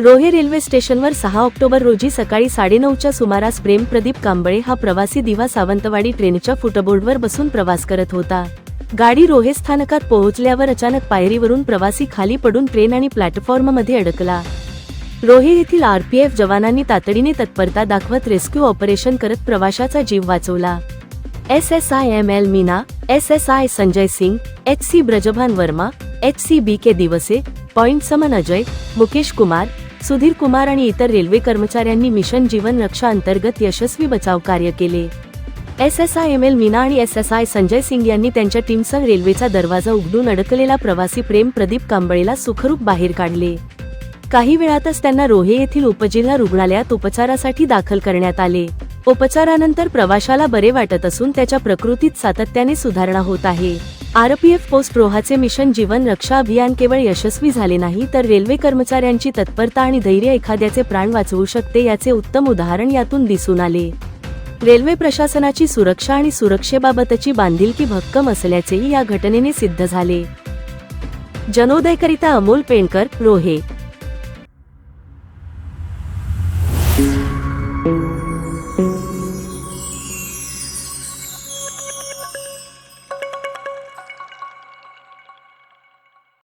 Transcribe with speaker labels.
Speaker 1: रोहे रेल्वे स्टेशनवर सहा ऑक्टोबर रोजी सकाळी साडेनऊच्या सुमारास प्रेम प्रदीप कांबळे हा प्रवासी दिवा सावंतवाडी ट्रेनच्या फुटबोर्डवर बसून प्रवास करत होता. गाडी रोहे स्थानकात पोहोचल्यावर अचानक पायरीवरून प्रवासी खाली पडून ट्रेन आणि प्लॅटफॉर्ममध्ये अडकला. रोहे येथील आरपीएफ जवानांनी तातडीने तत्परता दाखवत रेस्क्यू ऑपरेशन करत प्रवाशाचा जीव वाचवला. S S I M L Meena S S I Sanjay Singh H C Brajbhan Verma H C B K Diwase pointsman Ajay Mukesh Kumar Sudhir Kumar आणि इतर रेल्वे कर्मचाऱ्यांनी मिशन जीवन रक्षा अंतर्गत यशस्वी बचाव कार्य केले. S S I M L Meena आणि S S I Sanjay Singh यांनी त्यांच्या टीमसह रेल्वेचा दरवाजा उघडून अडकलेला प्रवासी प्रेम प्रदीप कांबळेला सुखरूप बाहेर काढले. काही वेळातच त्यांना रोहे येथील उपजिल्हा रुग्णालयात उपचारासाठी दाखल करण्यात आले. उपचारानंतर प्रवाशाला बरे वाटत असून त्याच्या प्रकृतीत सातत्याने सुधारणा होत आहे. आरपीएफ पोस्ट रोहाचे मिशन जीवन रक्षा अभियान केवळ यशस्वी झाले नाही तर रेल्वे कर्मचाऱ्यांची तत्परता आणि धैर्य एखाद्याचे प्राण वाचवू शकते याचे उत्तम उदाहरण यातून दिसून आले. रेल्वे प्रशासनाची सुरक्षा आणि सुरक्षेबाबतची बांधिलकी भक्कम असल्याचेही या घटनेने सिद्ध झाले. जनोदयकरिता अमोल पेंडकर रोहे.